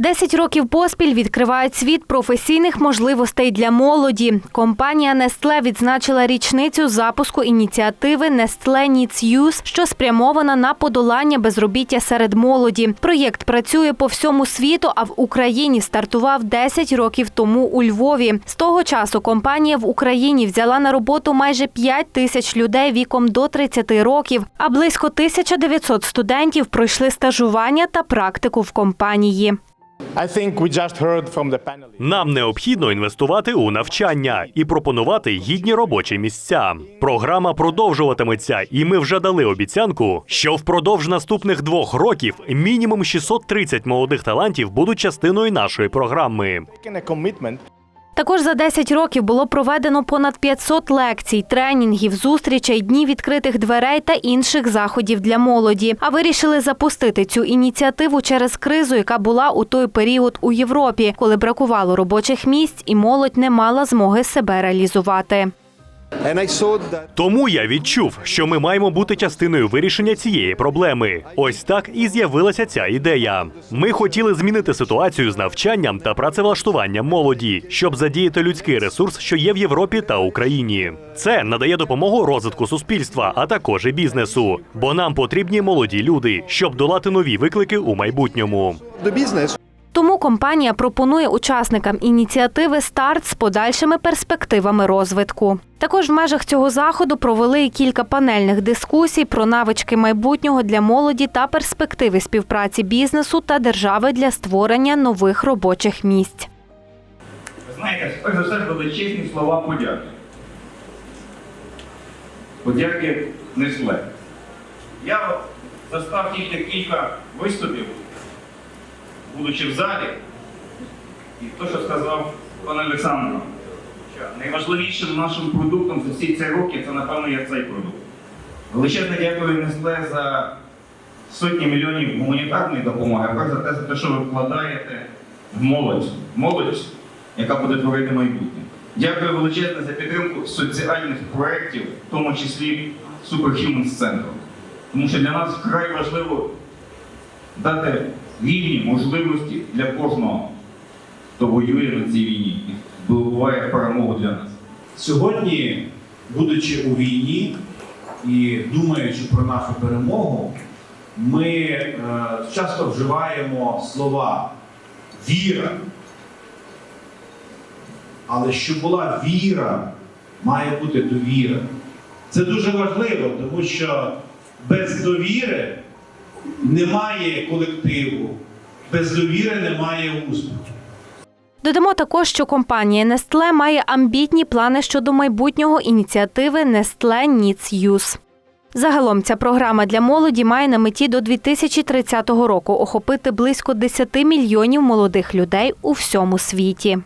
Десять років поспіль відкривають світ професійних можливостей для молоді. Компанія Nestle відзначила річницю запуску ініціативи Nestle Needs Youth, що спрямована на подолання безробіття серед молоді. Проєкт працює по всьому світу, а в Україні стартував 10 років тому у Львові. З того часу компанія в Україні взяла на роботу майже 5 тисяч людей віком до 30 років, а близько 1900 студентів пройшли стажування та практику в компанії. Нам необхідно інвестувати у навчання і пропонувати гідні робочі місця. Програма продовжуватиметься, і ми вже дали обіцянку, що впродовж наступних двох років мінімум 630 молодих талантів будуть частиною нашої програми. Також за 10 років було проведено понад 500 лекцій, тренінгів, зустрічей, днів відкритих дверей та інших заходів для молоді. А вирішили запустити цю ініціативу через кризу, яка була у той період у Європі, коли бракувало робочих місць і молодь не мала змоги себе реалізувати. Тому я відчув, що ми маємо бути частиною вирішення цієї проблеми. Ось так і з'явилася ця ідея. Ми хотіли змінити ситуацію з навчанням та працевлаштуванням молоді, щоб задіяти людський ресурс, що є в Європі та Україні. Це надає допомогу розвитку суспільства, а також і бізнесу. Бо нам потрібні молоді люди, щоб долати нові виклики у майбутньому. the business Тому компанія пропонує учасникам ініціативи старт з подальшими перспективами розвитку. Також в межах цього заходу провели і кілька панельних дискусій про навички майбутнього для молоді та перспективи співпраці бізнесу та держави для створення нових робочих місць. Знаєте, перш за все величезні слова подяки. Подяки несле. Я застав тільки кілька виступів, будучи в залі, і то, що сказав пан Олександр, що найважливішим нашим продуктом за всі ці роки це, напевно, є цей продукт. Величезне дякую Несле за сотні мільйонів гуманітарної допомоги, а перш за те, за те, що ви вкладаєте в молодь. Молодь, яка буде творити майбутнє. Дякую величезне за підтримку соціальних проєктів, в тому числі Superhumans Center. Тому що для нас вкрай важливо дати рівні можливості для кожного, хто воює на цій війні і здобуває перемогу для нас. Сьогодні, будучи у війні і думаючи про нашу перемогу, ми е, часто вживаємо слова віра. Але щоб була віра, має бути довіра. Це дуже важливо, тому що без довіри немає колективу, без довіри немає успіху. Додамо також, що компанія Nestle має амбітні плани щодо майбутнього ініціативи Nestle Needs Youth. Загалом ця програма для молоді має на меті до 2030 року охопити близько 10 мільйонів молодих людей у всьому світі.